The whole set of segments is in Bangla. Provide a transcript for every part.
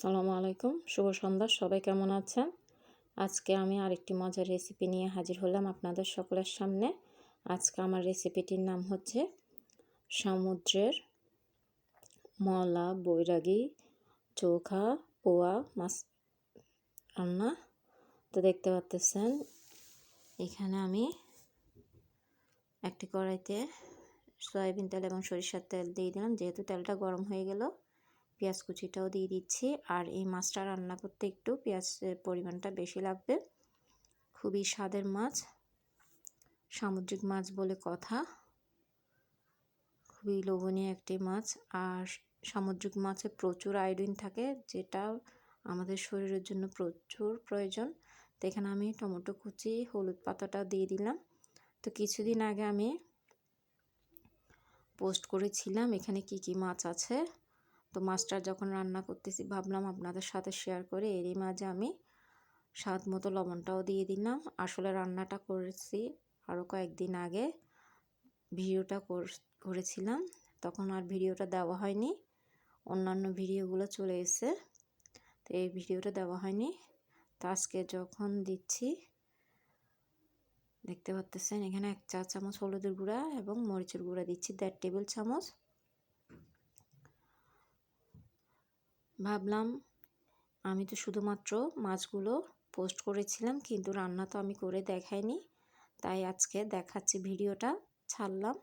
সালামু আলাইকুম, শুভ সন্ধ্যা, সবাই কেমন আছেন? আজকে আমি আরেকটি মজার রেসিপি নিয়ে হাজির হলাম আপনাদের সকলের সামনে। আজকে আমার রেসিপিটির নাম হচ্ছে সমুদ্রের মলা, বৈরাগী, চোখা, পোয়া, মাছ রান্না। তো দেখতে পাচ্তেছেন, এখানে আমি একটি কড়াইতে সয়াবিন তেল এবং সরিষার তেল দিয়ে দিলাম। যেহেতু তেলটা গরম হয়ে গেল পেঁয়াজ কুচিটাও দিয়ে দিচ্ছি। আর এই মাছটা রান্না করতে একটু পেঁয়াজের পরিমাণটা বেশি লাগবে। খুবই স্বাদের মাছ। সামুদ্রিক মাছ বলে কথা। খুবই লোভনীয় একটি মাছ। আর সামুদ্রিক মাছে প্রচুর আয়োডিন থাকে, যেটা আমাদের শরীরের জন্য প্রচুর প্রয়োজন। তো এখানে আমি টমেটো কুচি, হলুদ পাতাটা দিয়ে দিলাম। তো কিছুদিন আগে আমি পোস্ট করেছিলাম এখানে কি কি মাছ আছে। তো মাছটা যখন রান্না করতেছি, ভাবলাম আপনাদের সাথে শেয়ার করে এরই মাঝে আমি স্বাদ মতো লবণটাও দিয়ে দিলাম। আসলে রান্নাটা করেছি আরও কয়েকদিন আগে, ভিডিওটা করেছিলাম, তখন আর ভিডিওটা দেওয়া হয়নি, অন্যান্য ভিডিওগুলো চলে এসে তো এই ভিডিওটা দেওয়া হয়নি। তো আজকে যখন দিচ্ছি, দেখতে পাচ্তেছেন এখানে এক চা চামচ হলুদের গুঁড়া এবং মরিচের গুঁড়া দিচ্ছি দেড় টেবিল চামচ। ভাবলাম, আমি তো শুধুমাত্র মাছগুলো পোস্ট করেছিলাম, কিন্তু রান্না তো আমি করে দেখাইনি। তাই আজকে দেখাচ্ছি ভিডিওটা, ছাড়লাম।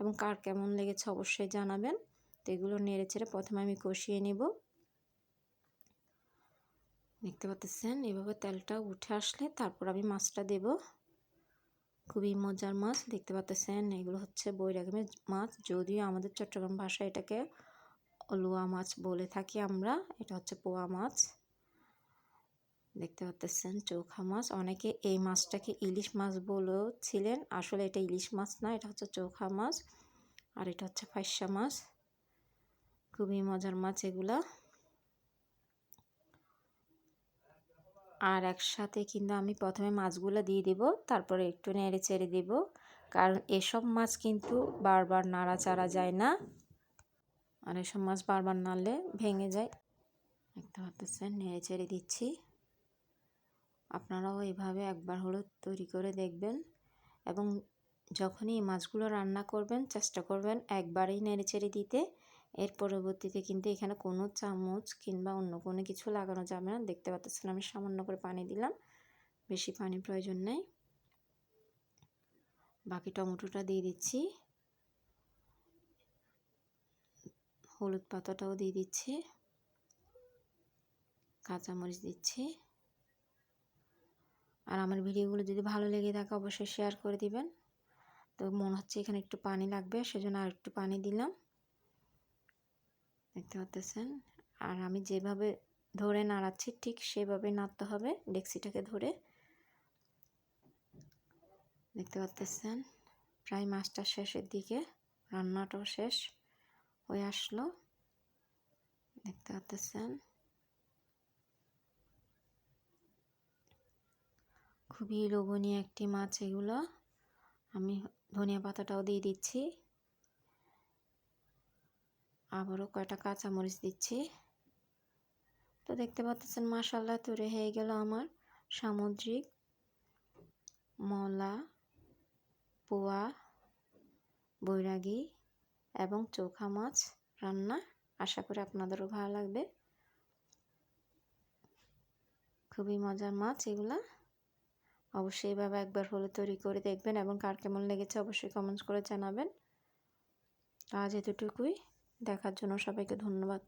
এবং কার কেমন লেগেছে অবশ্যই জানাবেন। তো এগুলো নেড়ে চেড়ে প্রথমে আমি কষিয়ে নেব। দেখতে পাচ্ছেন, এভাবে তেলটা উঠে আসলে তারপর আমি মাছটা দেব। খুবই মজার মাছ, দেখতে পাচ্ছেন, এগুলো হচ্ছে বৈরাগমের মাছ। যদিও আমাদের চট্টগ্রাম ভাষায় এটাকে লুয়া মাছ বলে থাকি আমরা। এটা হচ্ছে পোয়া মাছ। দেখতে পাচ্ছেন চৌখা মাছ। অনেকে এই মাছটাকে ইলিশ মাছ বলেও ছিলেন আসলে এটা ইলিশ মাছ না, এটা হচ্ছে চৌখা মাছ। আর এটা হচ্ছে ফাইসা মাছ। খুবই মজার মাছ এগুলা। আর একসাথে কিন্তু আমি প্রথমে মাছগুলো দিয়ে দেব, তারপরে একটু নেড়ে চেড়ে দেব। কারণ এসব মাছ কিন্তু বারবার নাড়াচাড়া যায় না। আর এসব মাছ বারবার নাড়লে ভেঙে যায়। দেখতে পাচ্ছেন, নেড়ে চেড়ে দিচ্ছি। আপনারাও এইভাবে একবার হলো তৈরি করে দেখবেন এবং যখনই মাছগুলো রান্না করবেন, চেষ্টা করবেন একবারেই নেড়ে চেড়ে দিতে। এর পরবর্তীতে কিন্তু এখানে কোনো চামচ কিংবা অন্য কোনো কিছু লাগানো যাবে না। দেখতে পাচ্ছেন, আমি সামান্য করে পানি দিলাম। বেশি পানি প্রয়োজন নেই। বাকি টমেটোটা দিয়ে দিচ্ছি। হলুদ পাতাটাও দিয়ে দিচ্ছি, কাঁচামরিচ দিচ্ছি। আর আমার ভিডিওগুলো যদি ভালো লেগে থাকে অবশ্যই শেয়ার করে দিবেন। তো মনে হচ্ছে এখানে একটু পানি লাগবে, সেজন্য আর একটু পানি দিলাম। দেখতে পাচ্ছেন? আর আমি যেভাবে ধরে নাড়াচ্ছি, ঠিক সেভাবে নাড়তে হবে ডেক্সিটাকে ধরে। দেখতে পাচ্ছেন? প্রায় মাছটা শেষের দিকে, রান্নাটাও শেষ। হয়ে আসলো। দেখতে পাচ্ছেন খুবই লোভনীয় একটি মাছ এগুলো। আমি ধনিয়া পাতাটাও দিয়ে দিচ্ছি। আবারও কয়টা কাঁচামরিচ দিচ্ছি। তো দেখতে পাচ্ছেন মাসাল্লাহ তৈরি হয়ে গেল আমার সামুদ্রিক মলা, পোয়া, বৈরাগী। এবং চোখা মাছ রান্না আশা করি আপনাদেরও ভালো লাগবে। খুবই মজার মাছ এগুলা। অবশ্যই এভাবে একবার হলে তৈরি করে দেখবেন এবং কার কেমন লেগেছে অবশ্যই কমেন্টস করে জানাবেন। আজ এতটুকুই। দেখার জন্য সবাইকে ধন্যবাদ।